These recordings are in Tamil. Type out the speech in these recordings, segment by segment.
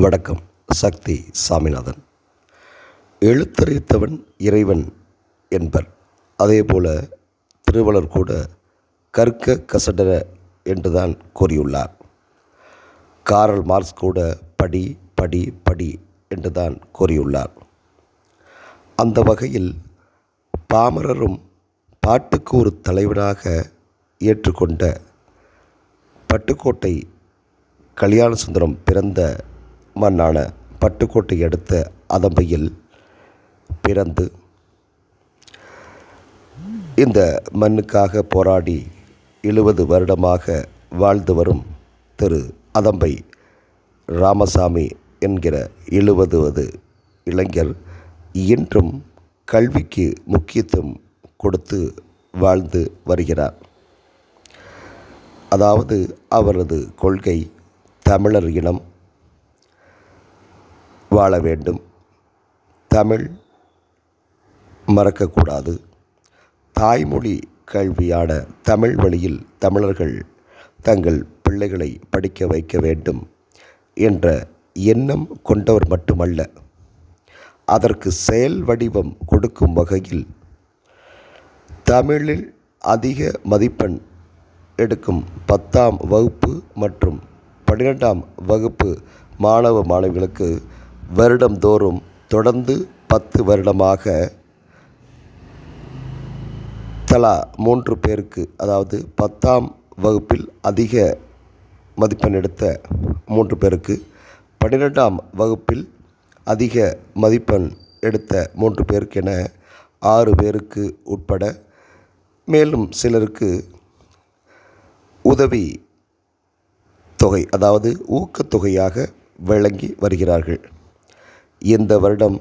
வணக்கம். சக்தி சாமிநாதன். எழுத்தறித்தவன் இறைவன் என்பர். அதேபோல திருவள்ளுவர் கூட கற்க கசடர என்றுதான் கூறியுள்ளார். காரல் மார்க்ஸ் கூட படி படி படி என்றுதான் கூறியுள்ளார். அந்த வகையில் பாமரரும் பாட்டுக்கு ஒரு தலைவனாக ஏற்றுக்கொண்ட பட்டுக்கோட்டை கல்யாண சுந்தரம் பிறந்த மண்ணான பட்டுக்கோட்டை அடுத்த அதம்பையில் பிறந்து இந்த மண்ணுக்காக போராடி எழுபது வருடமாக வாழ்ந்து வரும் திரு அதம்பை ராமசாமி என்கிற எழுபதுவது இளைஞர் இன்றும் கல்விக்கு முக்கியத்துவம் கொடுத்து வாழ்ந்து வருகிறார். அதாவது அவரது கொள்கை தமிழர் இனம் வாழ வேண்டும். தமிழ் மறக்கக்கூடாது. தாய்மொழி கல்வியான தமிழ் வழியில் தமிழர்கள் தங்கள் பிள்ளைகளை படிக்க வைக்க வேண்டும் என்ற எண்ணம் கொண்டவர் மட்டுமல்ல அதற்கு செயல் வடிவம் கொடுக்கும் வகையில் தமிழில் அதிக மதிப்பெண் எடுக்கும் பத்தாம் வகுப்பு மற்றும் பன்னிரெண்டாம் வகுப்பு மாணவ மாணவிகளுக்கு வருடந்தோறும் தொடர்ந்து பத்து வருடமாக தலா மூன்று பேருக்கு அதாவது பத்தாம் வகுப்பில் அதிக மதிப்பெண் எடுத்த மூன்று பேருக்கு பன்னிரெண்டாம் வகுப்பில் அதிக மதிப்பெண் எடுத்த மூன்று பேருக்கு என ஆறு பேருக்கு உட்பட மேலும் சிலருக்கு உதவி தொகை அதாவது ஊக்கத்தொகையாக வழங்கி வருகிறார்கள். இந்த வருடம்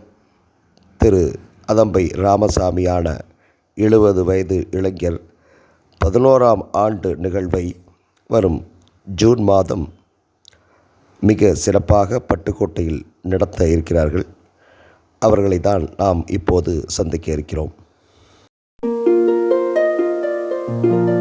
திரு அதம்பை ராமசாமியான எழுபது வயது இளைஞர் பதினோராம் ஆண்டு நிகழ்வை வரும் ஜூன் மாதம் மிக சிறப்பாக பட்டுக்கோட்டையில் நடத்த இருக்கிறார்கள். அவர்களை தான் நாம் இப்போது சந்திக்க இருக்கிறோம். thank you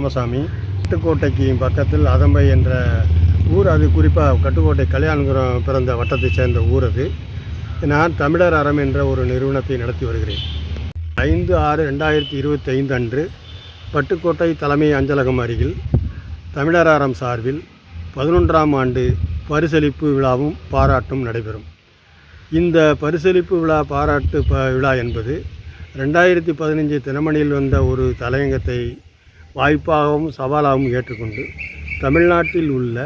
ராமசாமி கட்டுக்கோட்டைக்கு பக்கத்தில் அதம்பை என்ற ஊர். அது குறிப்பாக கட்டுக்கோட்டை கல்யாணபுரம் பிறந்த வட்டத்தைச் சேர்ந்த ஊர் அது. நான் தமிழர் அறம் என்ற ஒரு நிறுவனத்தை நடத்தி வருகிறேன். ஐந்து ஆறு ரெண்டாயிரத்தி இருபத்தி ஐந்து அன்று பட்டுக்கோட்டை தலைமை அஞ்சலகம் அருகில் தமிழர் அறம் சார்பில் பதினொன்றாம் ஆண்டு பரிசளிப்பு விழாவும் பாராட்டும் நடைபெறும். இந்த பரிசளிப்பு விழா பாராட்டு ப விழா என்பது ரெண்டாயிரத்தி பதினஞ்சு தினமணியில் வந்த ஒரு தலையங்கத்தை வாய்ப்பாகவும் சவாலாகவும் ஏற்றுக்கொண்டு தமிழ்நாட்டில் உள்ள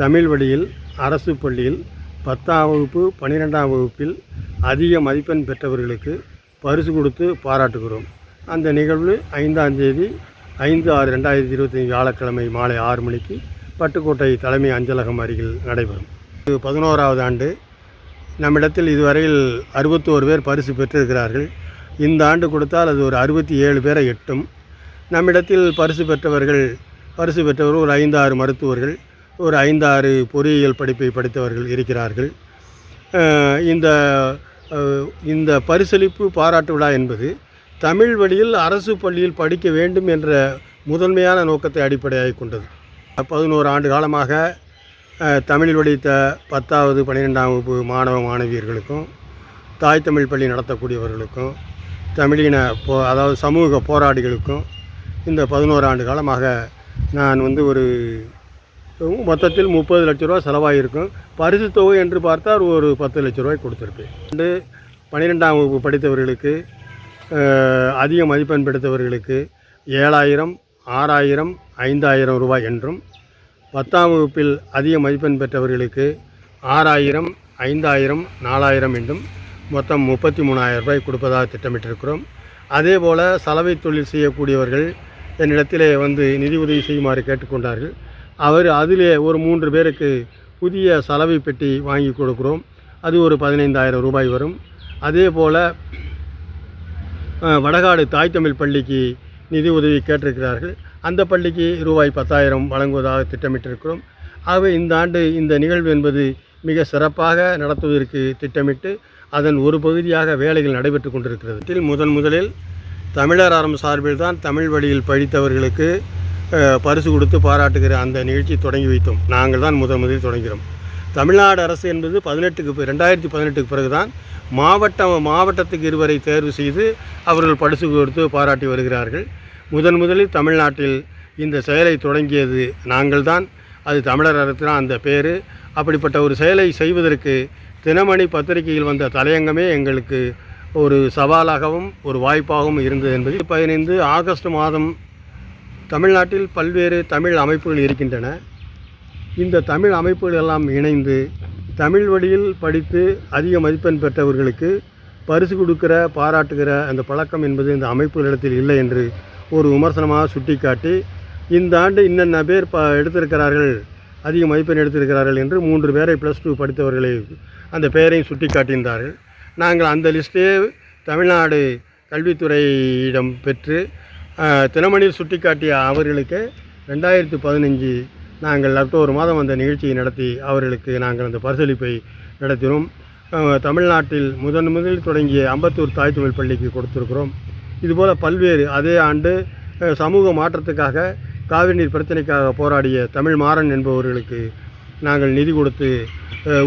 தமிழ் வழியில் அரசு பள்ளியில் பத்தாம் வகுப்பு பன்னிரெண்டாம் வகுப்பில் அதிக மதிப்பெண் பெற்றவர்களுக்கு பரிசு கொடுத்து பாராட்டுகிறோம். அந்த நிகழ்வு ஐந்தாம் தேதி ஐந்து ஆறு ரெண்டாயிரத்தி இருபத்தஞ்சி வியாழக்கிழமை மாலை ஆறு மணிக்கு பட்டுக்கோட்டை தலைமை அஞ்சலகம் அருகில் நடைபெறும். இது பதினோராவது ஆண்டு. நம்மிடத்தில் இதுவரையில் அறுபத்தோரு பேர் பரிசு பெற்றிருக்கிறார்கள். இந்த ஆண்டு கொடுத்தால் அது ஒரு அறுபத்தி ஏழு பேரை எட்டும். நம்மிடத்தில் பரிசு பெற்றவர்கள் பரிசு பெற்றவர்கள் ஒரு ஐந்தாறு மருத்துவர்கள் ஒரு ஐந்தாறு பொறியியல் படிப்பை படித்தவர்கள் இருக்கிறார்கள். இந்த இந்த பரிசளிப்பு பாராட்டு விழா என்பது தமிழ் வழியில் அரசு பள்ளியில் படிக்க வேண்டும் என்ற முதன்மையான நோக்கத்தை அடிப்படையாக கொண்டது. பதினோரு ஆண்டு காலமாக தமிழ் வழித்த பத்தாவது பன்னிரெண்டாம் வகுப்பு மாணவ மாணவியர்களுக்கும் தாய் தமிழ் பள்ளி நடத்தக்கூடியவர்களுக்கும் தமிழின போ அதாவது சமூக போராளிகளுக்கும் இந்த பதினோரு ஆண்டு காலமாக நான் வந்து ஒரு மொத்தத்தில் முப்பது லட்ச ரூபா செலவாகியிருக்கும் பரிசு தொகை என்று பார்த்தால் ஒரு பத்து லட்ச ரூபாய் கொடுத்துருப்பேன். ரெண்டு பன்னிரெண்டாம் வகுப்பு படித்தவர்களுக்கு அதிக மதிப்பெண் பெற்றவர்களுக்கு ஏழாயிரம் ஆறாயிரம் ஐந்தாயிரம் ரூபாய் என்றும் பத்தாம் வகுப்பில் அதிக மதிப்பெண் பெற்றவர்களுக்கு ஆறாயிரம் ஐந்தாயிரம் நாலாயிரம் என்றும் மொத்தம் முப்பத்தி மூணாயிரம் ரூபாய் கொடுப்பதாக திட்டமிட்டிருக்கிறோம். அதே போல் சலவை தொழில் செய்யக்கூடியவர்கள் என்னிடத்திலே வந்து நிதி உதவி செய்யுமாறு கேட்டுக்கொண்டார்கள். அவர் அதிலே ஒரு மூன்று பேருக்கு புதிய சலவை பெட்டி வாங்கி கொடுக்குறோம். அது ஒரு பதினைந்தாயிரம் ரூபாய் வரும். அதே போல் வடகாடு தாய் தமிழ் பள்ளிக்கு நிதி உதவி கேட்டிருக்கிறார்கள். அந்த பள்ளிக்கு ரூபாய் பத்தாயிரம் வழங்குவதாக திட்டமிட்டிருக்கிறோம். ஆகவே இந்த ஆண்டு இந்த நிகழ்வு என்பது மிக சிறப்பாக நடத்துவதற்கு திட்டமிட்டு அதன் ஒரு பகுதியாக வேலைகள் நடைபெற்று கொண்டிருக்கிறது. முதன் முதலில் தமிழர் அறம் சார்பில் தான் தமிழ் வழியில் படித்தவர்களுக்கு பரிசு கொடுத்து பாராட்டுகிற அந்த நிகழ்ச்சி தொடங்கி வைத்தோம். நாங்கள் தான் முதன் முதலில் தொடங்கிறோம் தமிழ்நாடு அரசு என்பது பதினெட்டுக்கு ரெண்டாயிரத்தி பதினெட்டுக்கு பிறகு தான் மாவட்டம் மாவட்டத்துக்கு இருவரை தேர்வு செய்து அவர்கள் பரிசு கொடுத்து பாராட்டி வருகிறார்கள். முதன் முதலில் தமிழ்நாட்டில் இந்த செயலை தொடங்கியது நாங்கள் தான். அது தமிழர் அரசு தான் அந்த பேர். அப்படிப்பட்ட ஒரு செயலை செய்வதற்கு தினமணி பத்திரிகையில் வந்த தலையங்கமே எங்களுக்கு ஒரு சவாலாகவும் ஒரு வாய்ப்பாகவும் இருந்தது என்பது பதினைந்து ஆகஸ்ட் மாதம் தமிழ்நாட்டில் பல்வேறு தமிழ் அமைப்புகள் இருக்கின்றன. இந்த தமிழ் அமைப்புகள் எல்லாம் இணைந்து தமிழ் வழியில் படித்து அதிக மதிப்பெண் பெற்றவர்களுக்கு பரிசு கொடுக்கிற பாராட்டுகிற அந்த பழக்கம் என்பது இந்த அமைப்புகளிடத்தில் இல்லை என்று ஒரு விமர்சனமாக சுட்டிக்காட்டி இந்த ஆண்டு இன்னென்ன பேர் ப எடுத்திருக்கிறார்கள் அதிக மதிப்பெண் எடுத்திருக்கிறார்கள் என்று மூன்று பேரை ப்ளஸ் டூ படித்தவர்களை அந்த பெயரையும் சுட்டி காட்டியிருந்தார்கள் நாங்கள் அந்த லிஸ்ட்டே தமிழ்நாடு கல்வித்துறையிடம் பெற்று தினமணியில் சுட்டிக்காட்டிய அவர்களுக்கு ரெண்டாயிரத்து பதினஞ்சு நாங்கள் அக்டோபர் மாதம் அந்த நிகழ்ச்சியை நடத்தி அவர்களுக்கு நாங்கள் அந்த பரிசளிப்பை நடத்தினோம். தமிழ்நாட்டில் முதன் முதலில் தொடங்கிய அம்பத்தூர் தாய் தமிழ் பள்ளிக்கு கொடுத்துருக்கிறோம். இதுபோல் பல்வேறு அதே ஆண்டு சமூக மாற்றத்துக்காக காவிரி நீர் பிரச்சனைக்காக போராடிய தமிழ் மாறன் என்பவர்களுக்கு நாங்கள் நிதி கொடுத்து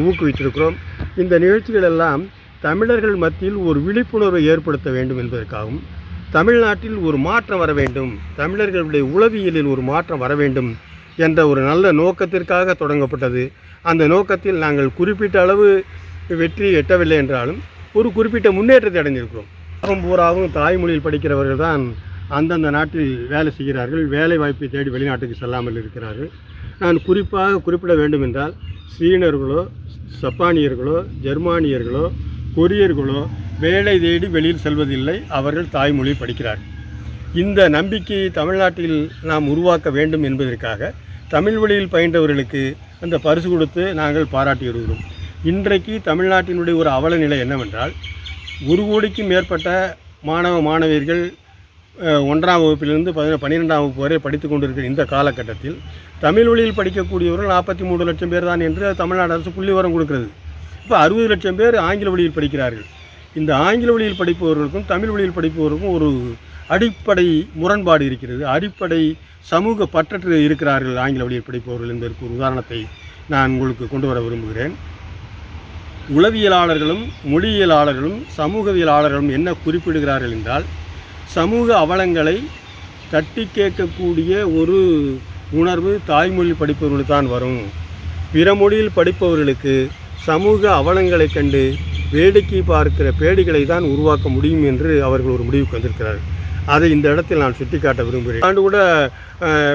ஊக்குவித்திருக்கிறோம். இந்த நிகழ்ச்சிகள் எல்லாம் தமிழர்கள் மத்தியில் ஒரு விழிப்புணர்வை ஏற்படுத்த வேண்டும் என்பதற்காகவும் தமிழ்நாட்டில் ஒரு மாற்றம் வர வேண்டும் தமிழர்களுடைய உளவியலில் ஒரு மாற்றம் வர வேண்டும் என்ற ஒரு நல்ல நோக்கத்திற்காக தொடங்கப்பட்டது. அந்த நோக்கத்தில் நாங்கள் குறிப்பிட்ட அளவு வெற்றி எட்டவில்லை என்றாலும் ஒரு குறிப்பிட்ட முன்னேற்றத்தை அடைந்திருக்கிறோம். உலகம் பூராவும் தாய்மொழியில் படிக்கிறவர்கள் தான் அந்தந்த நாட்டில் வேலை செய்கிறார்கள் வேலை வாய்ப்பை தேடி வெளிநாட்டுக்கு செல்லாமல் இருக்கிறார்கள். நான் குறிப்பாக குறிப்பிட வேண்டும் என்றால் சீனர்களோ சப்பானியர்களோ ஜெர்மானியர்களோ கொரியர்களோ வேலை தேடி வெளியில் செல்வதில்லை. அவர்கள் தாய்மொழி படிக்கிறார்கள். இந்த நம்பிக்கையை தமிழ்நாட்டில் நாம் உருவாக்க வேண்டும் என்பதற்காக தமிழ் வழியில் பயின்றவர்களுக்கு அந்த பரிசு கொடுத்து நாங்கள் பாராட்டி வருகிறோம் இன்றைக்கு தமிழ்நாட்டினுடைய ஒரு அவல நிலை என்னவென்றால் ஒரு கோடிக்கும் மேற்பட்ட மாணவ மாணவியர்கள் ஒன்றாம் வகுப்பிலிருந்து பதின பன்னிரெண்டாம் வகுப்பு வரை படித்து கொண்டிருக்கிற இந்த காலகட்டத்தில் தமிழ் வழியில் படிக்கக்கூடியவர்கள் நாற்பத்தி மூணு லட்சம் பேர் தான் என்று தமிழ்நாடு அரசு புள்ளி உரம் கொடுக்கிறது. இப்போ அறுபது லட்சம் பேர் ஆங்கில வழியில் படிக்கிறார்கள். இந்த ஆங்கில வழியில் படிப்பவர்களுக்கும் தமிழ் வழியில் படிப்பவருக்கும் ஒரு அடிப்படை முரண்பாடு இருக்கிறது. அடிப்படை சமூக பற்றற்று இருக்கிறார்கள் ஆங்கில வழியில் படிப்பவர்கள் என்பதற்கு ஒரு உதாரணத்தை நான் உங்களுக்கு கொண்டு வர விரும்புகிறேன். உளவியலாளர்களும் மொழியியலாளர்களும் சமூகவியலாளர்களும் என்ன குறிப்பிடுகிறார்கள் என்றால் சமூக அவலங்களை தட்டி கேட்கக்கூடிய ஒரு உணர்வு தாய்மொழி படிப்பவர்களுக்கு தான் வரும். பிற மொழியில் படிப்பவர்களுக்கு சமூக அவலங்களைக் கண்டு வேடிக்கை பார்க்கிற பேடிகளை தான் உருவாக்க முடியும் என்று அவர்கள் ஒரு முடிவுக்கு வந்திருக்கிறார்கள். அதை இந்த இடத்தில் நான் சுட்டிக்காட்ட விரும்புகிறேன். ஆண்டு கூட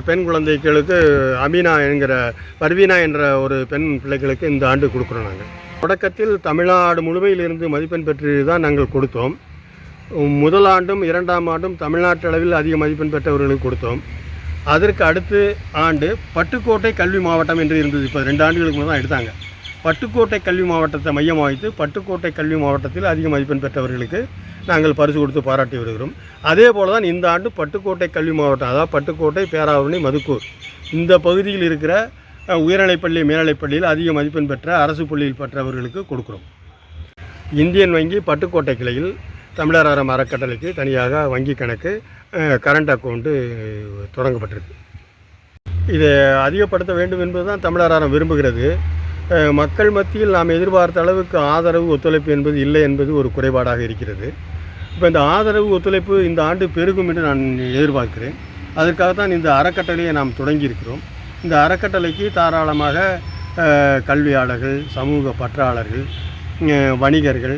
பெண் குழந்தைகளுக்கு அமீனா என்கிற பர்வீனா என்ற ஒரு பெண் பிள்ளைகளுக்கு இந்த ஆண்டு கொடுக்குறோம் நாங்கள். தொடக்கத்தில் தமிழ்நாடு முழுமையிலிருந்து மதிப்பெண் பெற்று தான் நாங்கள் கொடுத்தோம். முதல் ஆண்டும் இரண்டாம் ஆண்டும் தமிழ்நாட்டு அளவில் அதிக மதிப்பெண் பெற்றவர்களுக்கு கொடுத்தோம். அதற்கு அடுத்து ஆண்டு பட்டுக்கோட்டை கல்வி மாவட்டம் என்று இருந்தது. இப்போ ரெண்டு ஆண்டுகளுக்கு முன்னாடி தான் எடுத்தாங்க. பட்டுக்கோட்டை கல்வி மாவட்டத்தை மையமாக வைத்து பட்டுக்கோட்டை கல்வி மாவட்டத்தில் அதிக மதிப்பெண் பெற்றவர்களுக்கு நாங்கள் பரிசு கொடுத்து பாராட்டி வருகிறோம். அதே போல தான் இந்த ஆண்டு பட்டுக்கோட்டை கல்வி மாவட்டம் அதாவது பட்டுக்கோட்டை பேராவரணி மதுக்கூர். இந்த பகுதியில் இருக்கிற உயர்நிலைப்பள்ளி மேல்நிலைப்பள்ளியில் அதிக மதிப்பெண் பெற்ற அரசு பள்ளியில் பெற்றவர்களுக்கு கொடுக்குறோம். இந்தியன் வங்கி பட்டுக்கோட்டை கிளையில் தமிழர் அறம் அறக்கட்டளைக்கு தனியாக வங்கி கணக்கு கரண்ட் அக்கௌண்ட்டு தொடங்கப்பட்டிருக்கு. இதை அதிகப்படுத்த வேண்டும் என்பதுதான் தமிழர் அறம் விரும்புகிறது. மக்கள் மத்தியில் நாம் எதிர்பார்த்த அளவுக்கு ஆதரவு ஒத்துழைப்பு என்பது இல்லை என்பது ஒரு குறைபாடாக இருக்கிறது. இப்போ இந்த ஆதரவு ஒத்துழைப்பு இந்த ஆண்டு பெருகும் என்று நான் எதிர்பார்க்கிறேன். அதற்காகத்தான் இந்த அறக்கட்டளையை நாம் தொடங்கியிருக்கிறோம். இந்த அறக்கட்டளைக்கு தாராளமாக கல்வியாளர்கள் சமூக பற்றாளர்கள் வணிகர்கள்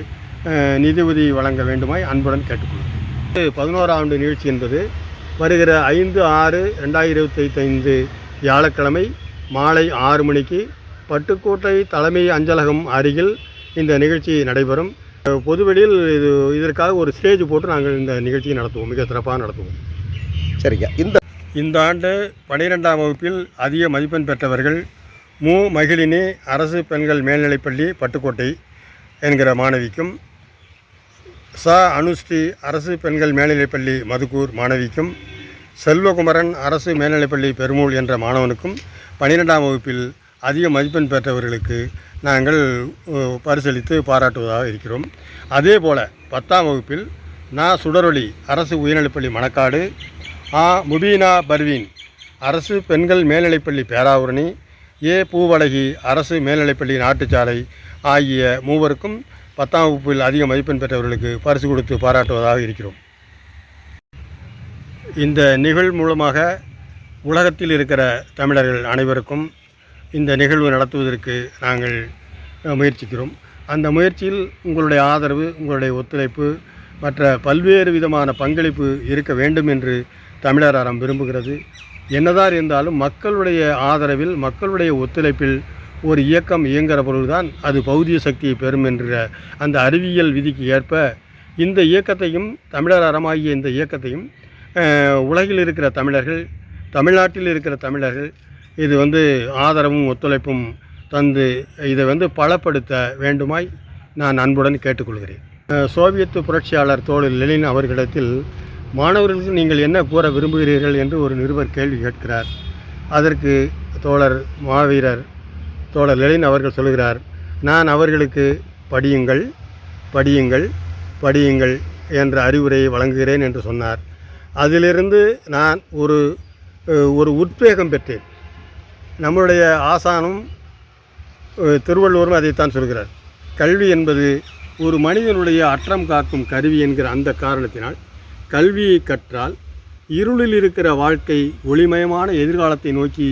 நிதியுதவி வழங்க வேண்டுமாய் அன்புடன் கேட்டுக்கொள்கிறேன். பதினோராம் ஆண்டு நிகழ்ச்சி என்பது. வருகிற ஐந்து ஆறு ரெண்டாயிரத்தி இருபத்தைந்து வியாழக்கிழமை மாலை ஆறு மணிக்கு பட்டுக்கோட்டை தலைமை அஞ்சலகம் அருகில் இந்த நிகழ்ச்சி நடைபெறும். பொதுவெளியில் இது இதற்காக ஒரு ஸ்டேஜ் போட்டு நாங்கள் இந்த நிகழ்ச்சியை நடத்துவோம். மிக சிறப்பாக நடத்துவோம். சரிங்க. இந்த இந்த ஆண்டு பன்னிரெண்டாம் வகுப்பில் அதிக மதிப்பெண் பெற்றவர்கள் மு. மகிழினி அரசு பெண்கள் மேல்நிலைப்பள்ளி பட்டுக்கோட்டை என்கிற மாணவிக்கும் ச. அனுஸ்ரீ அரசு பெண்கள் மேல்நிலைப்பள்ளி மதுக்கூர் மாணவிக்கும் செல்வகுமரன் அரசு மேல்நிலைப்பள்ளி பெருமூல் என்ற மாணவனுக்கும் பன்னிரெண்டாம் வகுப்பில் அதிக மதிப்பெண் பெற்றவர்களுக்கு நாங்கள் பரிசளித்து பாராட்டுவதாக இருக்கிறோம். அதே போல் பத்தாம் வகுப்பில் நான் சுடரொளி அரசு உயர்நிலைப்பள்ளி மணக்காடு ஆ. முபீனா பர்வீன் அரசு பெண்கள் மேல்நிலைப்பள்ளி பேராவூரணி ஏ. பூவழகி அரசு மேல்நிலைப்பள்ளி நாட்டுச்சாலை ஆகிய மூவருக்கும் பத்தாம் வகுப்பில் அதிக மதிப்பெண் பெற்றவர்களுக்கு பரிசு கொடுத்து பாராட்டுவதாக இருக்கிறோம். இந்த நிகழ்வு மூலமாக உலகத்தில் இருக்கிற தமிழர்கள் அனைவருக்கும் இந்த நிகழ்வு நடத்துவதற்கு நாங்கள் முயற்சிக்கிறோம். அந்த முயற்சியில் உங்களுடைய ஆதரவு உங்களுடைய ஒத்துழைப்பு மற்ற பல்வேறு விதமான பங்களிப்பு இருக்க வேண்டும் என்று தமிழர் அறம் விரும்புகிறது. என்னதான் இருந்தாலும் மக்களுடைய ஆதரவில் மக்களுடைய ஒத்துழைப்பில் ஒரு இயக்கம் இயங்குகிற பொழுதுதான் அது பௌதிய சக்தியை பெறும் என்ற அந்த அறிவியல் விதிக்கு ஏற்ப இந்த இயக்கத்தையும் தமிழர் அறமாகிய இந்த இயக்கத்தையும் உலகில் இருக்கிற தமிழர்கள் தமிழ்நாட்டில் இருக்கிற தமிழர்கள் இது வந்து ஆதரவும் ஒத்துழைப்பும் தந்து இதை வந்து பலப்படுத்த வேண்டுமாய் நான் அன்புடன் கேட்டுக்கொள்கிறேன். சோவியத்து புரட்சியாளர் தோழர் லெனின் அவர்களிடத்தில் மாணவர்களுக்கு நீங்கள் என்ன கூற விரும்புகிறீர்கள்? என்று ஒரு நிருபர் கேள்வி கேட்கிறார். அதற்கு தோழர் மாவீரர் தோழர் லெனின் அவர்கள் சொல்கிறார் நான் அவர்களுக்கு படியுங்கள் படியுங்கள் படியுங்கள் என்ற அறிவுரையை வழங்குகிறேன் என்று சொன்னார். அதிலிருந்து நான் ஒரு ஒரு உத்வேகம் பெற்றேன். நம்மளுடைய ஆசானும் திருவள்ளுவரும் அதைத்தான் சொல்கிறார். கல்வி என்பது ஒரு மனிதனுடைய அற்றம் காக்கும் கருவி என்கிற அந்த காரணத்தினால் கல்வியை கற்றால் இருளில் இருக்கிற வாழ்க்கை ஒளிமயமான எதிர்காலத்தை நோக்கி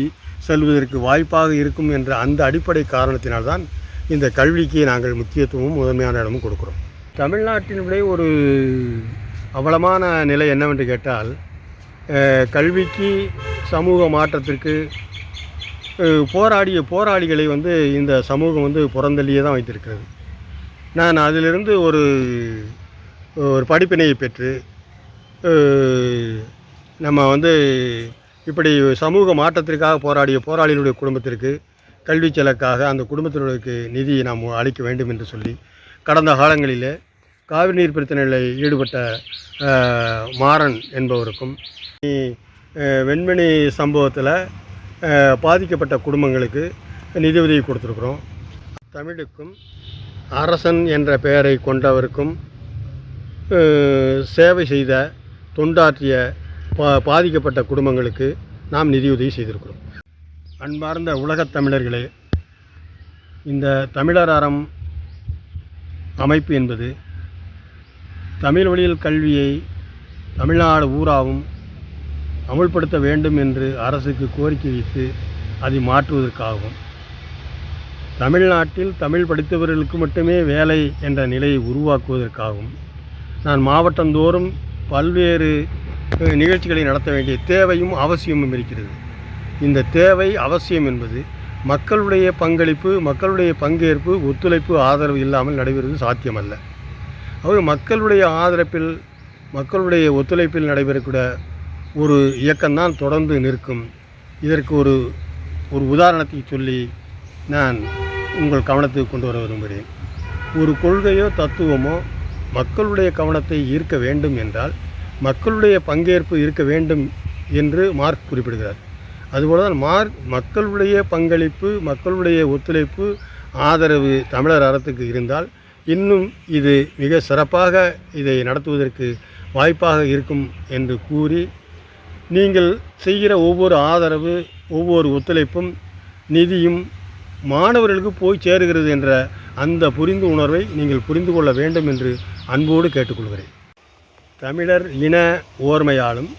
செல்வதற்கு வாய்ப்பாக இருக்கும் என்ற அந்த அடிப்படை காரணத்தினால்தான் இந்த கல்விக்கு நாங்கள் முக்கியத்துவமும் முதன்மையான இடமும் கொடுக்குறோம். தமிழ்நாட்டினுடைய ஒரு அவலமான நிலை என்னவென்று கேட்டால் கல்விக்கு சமூக மாற்றத்திற்கு போராடிய போராளிகளை வந்து இந்த சமூகம் வந்து புறந்தள்ளியே தான் வைத்திருக்கிறது. நான் அதிலிருந்து ஒரு ஒரு படிப்பினையை பெற்று நம்ம வந்து இப்படி சமூக மாற்றத்திற்காக போராடிய போராளிகளுடைய குடும்பத்திற்கு கல்வி செலக்காக அந்த குடும்பத்தினருக்கு நிதி நாம் அளிக்க வேண்டும் என்று சொல்லி கடந்த காலங்களில் காவிரி நீர் பிரச்சனையில் ஈடுபட்ட மாறன் என்பவருக்கும் வெண்மணி சம்பவத்தில் பாதிக்கப்பட்ட குடும்பங்களுக்கு நிதியுதவி கொடுத்துருக்குறோம். தமிழுக்கும் அரசன் என்ற பெயரை கொண்டவருக்கும் சேவை செய்த தொண்டாற்றிய பா பாதிக்கப்பட்ட குடும்பங்களுக்கு நாம் நிதியுதவி செய்திருக்கிறோம். அன்பார்ந்த உலகத் தமிழர்களே இந்த தமிழர் அறம் அமைப்பு என்பது தமிழ் வழியில் கல்வியை தமிழ்நாடு ஊராவும் அமுல்படுத்த வேண்டும் என்று அரசுக்கு கோரிக்கை வைத்து அதை மாற்றுவதற்காகவும் தமிழ்நாட்டில் தமிழ் படித்தவர்களுக்கு மட்டுமே வேலை என்ற நிலையை உருவாக்குவதற்காகும். நான் மாவட்டந்தோறும் பல்வேறு நிகழ்ச்சிகளை நடத்த வேண்டிய தேவையும் அவசியமும் இருக்கிறது. இந்த தேவை அவசியம் என்பது மக்களுடைய பங்களிப்பு மக்களுடைய பங்கேற்பு ஒத்துழைப்பு ஆதரவு இல்லாமல் நடைபெறுவது சாத்தியமல்ல. அவர் மக்களுடைய ஆதரப்பில் மக்களுடைய ஒத்துழைப்பில் நடைபெறக்கூடிய ஒரு இயக்கம்தான் தொடர்ந்து நிற்கும். இதற்கு ஒரு ஒரு உதாரணத்தை சொல்லி நான் உங்கள் கவனத்துக்கு கொண்டு வர விரும்புகிறேன். ஒரு கொள்கையோ தத்துவமோ மக்களுடைய கவனத்தை ஈர்க்க வேண்டும் என்றால் மக்களுடைய பங்கேற்பு இருக்க வேண்டும் என்று மார்க் குறிப்பிடுகிறார். அதுபோல தான் மார்க் மக்களுடைய பங்களிப்பு மக்களுடைய ஒத்துழைப்பு ஆதரவு தமிழர் அறத்துக்கு இருந்தால் இன்னும் இது மிக சிறப்பாக இதை நடத்துவதற்கு வாய்ப்பாக இருக்கும் என்று கூறி நீங்கள் செய்கிற ஒவ்வொரு ஆதரவு ஒவ்வொரு ஒத்துழைப்பும் நிதியும் மாணவர்களுக்கு போய் சேருகிறது என்ற அந்த புரிந்து உணர்வை நீங்கள் புரிந்து கொள்ள வேண்டும் என்று அன்போடு கேட்டுக்கொள்கிறேன். தமிழர் இன ஓர்மையாலும்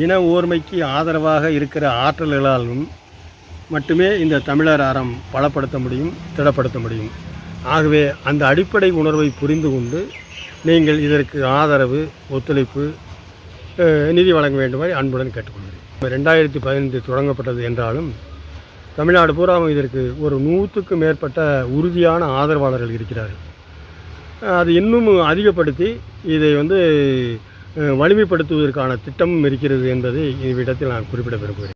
இன ஓர்மைக்கு ஆதரவாக இருக்கிற ஆற்றல்களாலும் மட்டுமே இந்த தமிழர் அறம் பலப்படுத்த முடியும் திடப்படுத்த முடியும். ஆகவே அந்த அடிப்படை உணர்வை புரிந்து கொண்டு நீங்கள் இதற்கு ஆதரவு ஒத்துழைப்பு நிதி வழங்க வேண்டுமாறு அன்புடன் கேட்டுக்கொள்கிறேன். ரெண்டாயிரத்தி பதினைந்து தொடங்கப்பட்டது என்றாலும் தமிழ்நாடு பூராவும் இதற்கு ஒரு நூற்றுக்கும் மேற்பட்ட உறுதியான ஆதரவாளர்கள் இருக்கிறார்கள். அது இன்னும் அதிகப்படுத்தி இதை வந்து வலிமைப்படுத்துவதற்கான திட்டமும் இருக்கிறது என்பதை இவ்விடத்தில் நான் குறிப்பிட விரும்புகிறேன்.